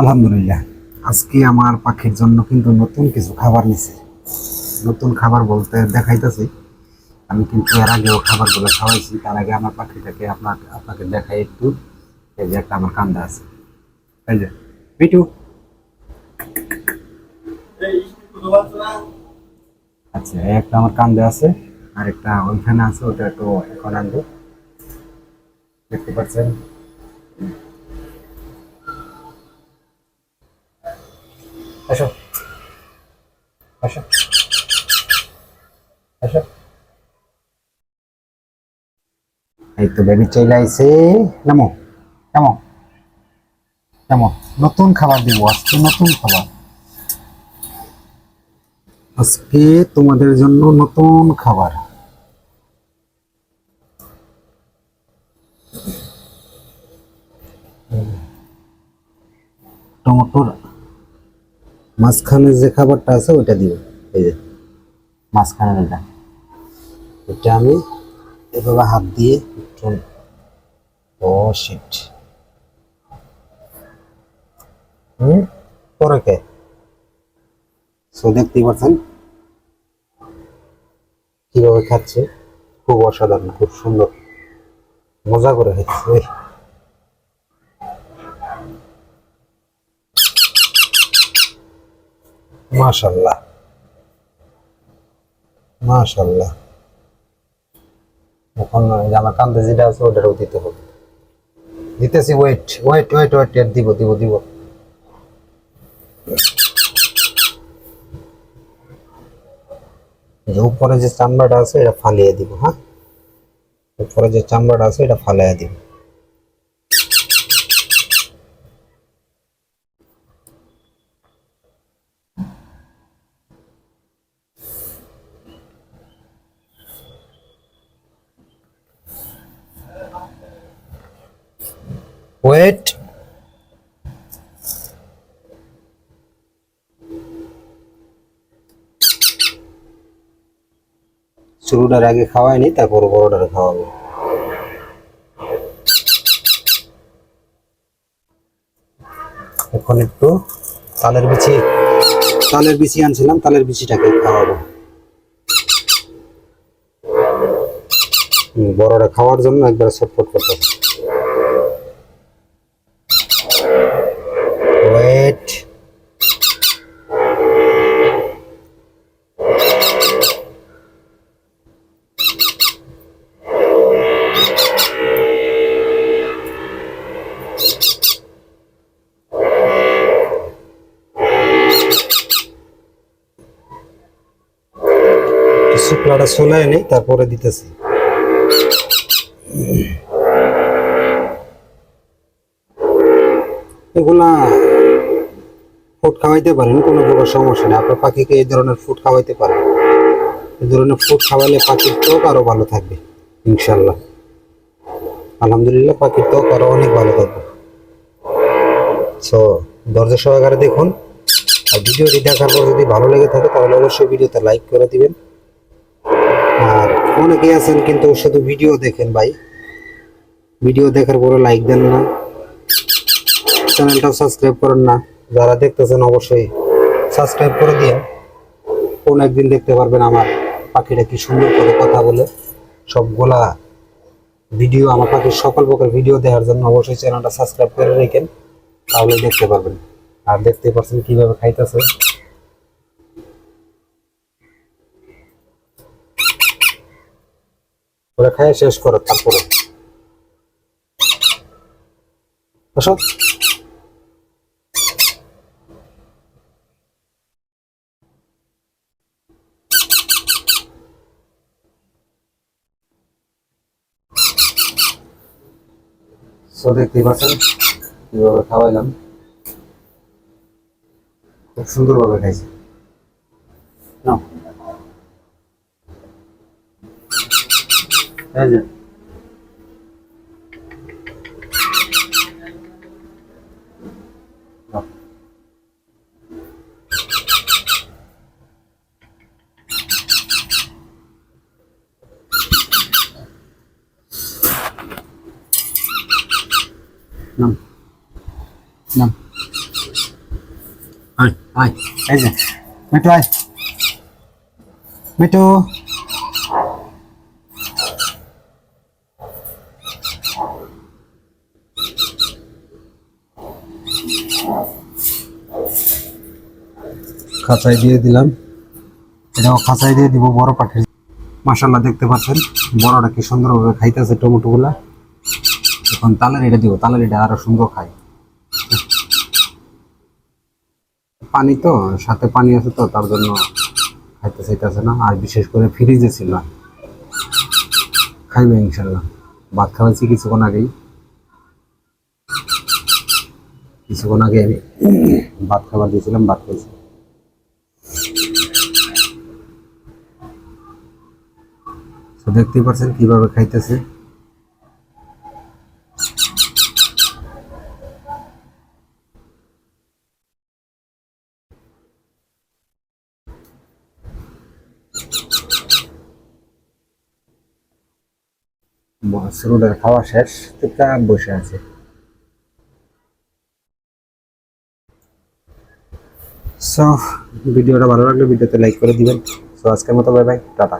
আলহামদুলিল্লাহ। আজকে আমার পাখির জন্য কিন্তু নতুন কিছু খাবার নিছে। নতুন খাবার বলতে দেখাইতেছি, আমি কিন্তু এর আগেও খাবারগুলো খাওয়াইছি, তার আগে আমার পাখিটাকে আপনার আপনাকে দেখাই একটু। এই যে একটা আমার কান্দা আছে। এই যে পিটু আচ্ছা একটা আমার কান্দে আছে আর একটা ওইখানে আছে, ওটা একটু এখন আনব। দেখতে পাচ্ছেন? আসো। আসো। আসো। এই তো বেবি চলে আইছে। নামো নামো। নামো। নতুন খাবার দিব, আজকে নতুন খাবার। আজকে তোমাদের জন্য নতুন খাবার। টমেটোর মাঝখানে যে খাবারটা আছে, ওইটা দিব। এই যে মাঝখানে এটা। এটা আমি এভাবে হাত দিয়ে একটু, ও শিট হুম? পরে কে? সো দেখতেই পাচ্ছেন। কীভাবে খাচ্ছে? খুব অসাধারণ, খুব সুন্দর। মজা করে খাচ্ছে এই। মাশাল্লাহ মাশাল্লাহ এখন কান্দে যেটা আছে ওটারও দিতে হবে। দিতেছি ওয়েট ওয়েট ওয়েট ওয়েট দিব দিব দিব। যে উপরে যে চামড়াটা আছে, এটা ফালিয়ে দিব হ্যাঁ? উপরে যে চামড়াটা আছে, এটা ফালিয়ে দিব। ওয়েট শুরুটার আগে খাওয়াইনি, তারপর বড়টারে খাওয়াবো। এখন একটু তালের বিচি তালের বিচি আনছিলাম, তালের বিচিটাকে খাওয়াবো। বড়টা খাওয়ার জন্য একবার ছটফট করতে হবে। ওয়েট শুক্লাটা সোলায় নেই, তারপরে দিতেছি। এগুলা ফুড খাওয়াইতে পারেন, কোনো প্রকার সমস্যা নেই। আপনার পাখিকে এই ধরনের ফুড খাওয়াইতে পারেন। এই ধরনের ফুড খাওয়ালে পাখির ত্বক আরও ভালো থাকবে ইনশাল্লাহ আলহামদুলিল্লাহ, পাখির ত্বক আরও অনেক ভালো থাকবে। সো ধৈর্য সহকারে দেখুন। আর ভিডিওটি দেখার পর যদি ভালো লেগে থাকে, তাহলে অবশ্যই ভিডিওতে লাইক করে দিবেন। অনেকেই আছেন কিন্তু শুধু ভিডিও দেখেন ভাই। ভিডিও দেখার পরে লাইক দেন না। চ্যানেলটাও সাবস্ক্রাইব করেন না। যারা দেখতেছেন অবশ্যই সাবস্ক্রাইব করে দিয়ে কোন একদিন দেখতে পারবেন আমার পাখিটা কি সুন্দর করে কথা বলে। সবগুলা ভিডিও আমার পাখির সকল প্রকার ভিডিও দেখার জন্য অবশ্যই চ্যানেলটা সাবস্ক্রাইব করে রেখেন, তাহলে দেখতে পারবেন। আর দেখতে পাচ্ছেন কীভাবে খাইতেছে। ওরা খাইয়ে শেষ করো তারপরে। খাওয়াইলাম। খুব সুন্দরভাবে খাইছে। নাও। এই যে নাও। নাম নাম আয় আয় এই যে মিঠু আয় মিঠু খাঁচাই দিয়ে দিলাম। এটাও খাঁচাই দিয়ে দিব বড় পাখির মাসাল্লাহ দেখতে পাচ্ছেন বড়টা কি সুন্দরভাবে খাইতেছে টমেটো গুলা এখন তালের এটা দিব তালের এটা আরও সুন্দর খায় পানি তো, সাথে পানি আছে তো, তার জন্য খাইতে চাইতেছে না। আর বিশেষ করে ফ্রিজে ছিল। খাইবে ইনশাল্লাহ ভাত খাওয়াইছি কিছুক্ষণ আগেই। কিছুক্ষণ আগে আমি ভাত খাবার দিয়েছিলাম, ভাত খাইছি। তো দেখতেই পাচ্ছেন কীভাবে খাইতেছে। মাছরুলের খাওয়া শেষ চুপচাপ বসে আছে। সো ভিডিওটা ভালো লাগলে ভিডিওতে লাইক করে দিবেন। সো আজকের মতো বাই বাই টাটা।